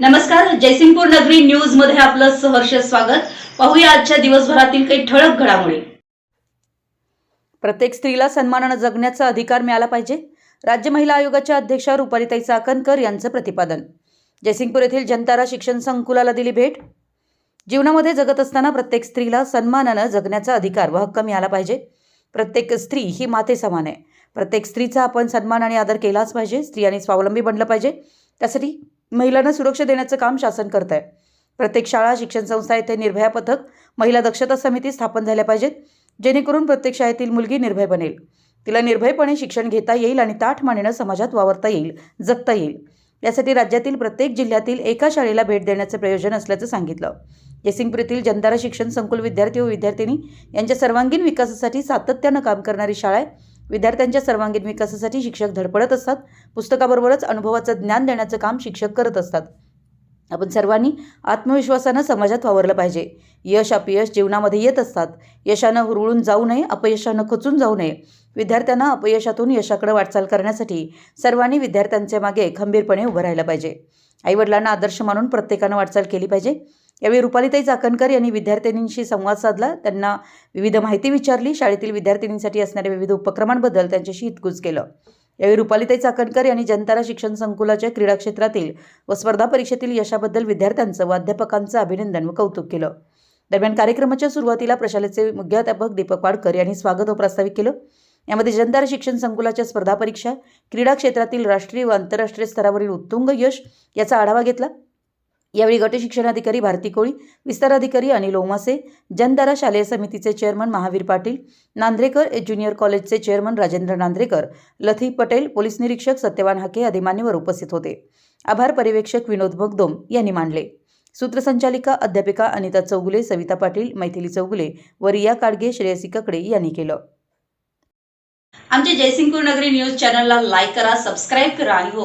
नमस्कार जयसिंगपूर नगरी न्यूजमध्ये आपलं सहर्ष स्वागत. पाहूया आजच्या दिवसभरातील काही ठळक घडामोडी. प्रत्येक स्त्रीला सन्मानानं जगण्याचा अधिकार मिळाला पाहिजे. राज्य महिला आयोगाच्या अध्यक्षा रुपालीताई चाकणकर यांचं प्रतिपादन. जयसिंगपूर येथील जनतारा शिक्षण संकुलाला दिली भेट. जीवनामध्ये जगत असताना प्रत्येक स्त्रीला सन्मानानं जगण्याचा अधिकार व हक्क मिळाला पाहिजे. प्रत्येक स्त्री ही माते समान आहे. प्रत्येक स्त्रीचा आपण सन्मान आणि आदर केलाच पाहिजे. स्त्रियांनी स्वावलंबी बनलं पाहिजे. त्यासाठी महिलांना सुरक्षा देण्याचं काम शासन करत आहे प्रत्येक शाळा शिक्षण संस्था येथे निर्भया पथक महिला दक्षता समिती स्थापन झाल्या पाहिजेत जेणेकरून प्रत्येक शाळेतील मुलगी निर्भय बनेल. तिला निर्भयपणे शिक्षण घेता येईल आणि ताठ मानेनं समाजात वावरता येईल जगता येईल. यासाठी राज्यातील प्रत्येक जिल्ह्यातील एका शाळेला भेट देण्याचं प्रयोजन असल्याचं सांगितलं. जयसिंगपूर येथील जनतारा शिक्षण संकुल विद्यार्थी व विद्यार्थिनी यांच्या सर्वांगीण विकासासाठी सातत्यानं काम करणारी शाळा आहे. विद्यार्थ्यांच्या सर्वांगीण विकासासाठी शिक्षक धडपडत असतात. पुस्तकाबरोबरच अनुभवाचं ज्ञान देण्याचं काम शिक्षक करत असतात. आपण सर्वांनी आत्मविश्वासानं समाजात वावरलं पाहिजे. यश अपयश जीवनामध्ये येत असतात. यशानं हुरळून जाऊ नये अपयशानं खचून जाऊ नये. विद्यार्थ्यांना अपयशातून यशाकडे वाटचाल करण्यासाठी सर्वांनी विद्यार्थ्यांच्या मागे खंबीरपणे उभं राहिलं पाहिजे. आईवडिलांना आदर्श मानून प्रत्येकानं वाटचाल केली पाहिजे. यावेळी रुपालीताई चाकणकर यांनी विद्यार्थिनींशी संवाद साधला. त्यांना विविध माहिती विचारली. शाळेतील विद्यार्थिनींसाठी असणाऱ्या विविध उपक्रमांबद्दल त्यांच्याशी हितकूज केलं. यावेळी रुपालीताई चाकणकर यांनी जनतारा शिक्षण संकुलाच्या क्रीडा क्षेत्रातील व स्पर्धा परीक्षेतील यशाबद्दल विद्यार्थ्यांचं व अध्यापकांचं अभिनंदन व कौतुक केलं. दरम्यान कार्यक्रमाच्या सुरुवातीला प्रशालेचे मुख्याध्यापक दीपक वाडकर यांनी स्वागत व प्रास्ताविक केलं. यामध्ये जनतारा शिक्षण संकुलाच्या स्पर्धा परीक्षा क्रीडा क्षेत्रातील राष्ट्रीय व आंतरराष्ट्रीय स्तरावरील उत्तुंग यश याचा आढावा घेतला. यावेळी गट शिक्षणाधिकारी भारती कोळी विस्ताराधिकारी अनिल ओमासे जनदारा शालेय समितीचे चेअरमन महावीर पाटील नांद्रेकर ज्युनियर कॉलेजचे चेअरमन राजेंद्र नांद्रेकर लथी पटेल पोलीस निरीक्षक सत्यवान हाके आदी मान्यवर उपस्थित होते. आभार पर्यवेक्षक विनोद भगदोम यांनी मांडले. सूत्रसंचालिका अध्यापिका अनिता चौगुले सविता पाटील मैथिली चौगुले व रिया काडगे श्रेयसी ककडे यांनी केलं. आमच्या जयसिंगपूर नगरी न्यूज चॅनलला लाईक करा सबस्क्राईब करा आणि हो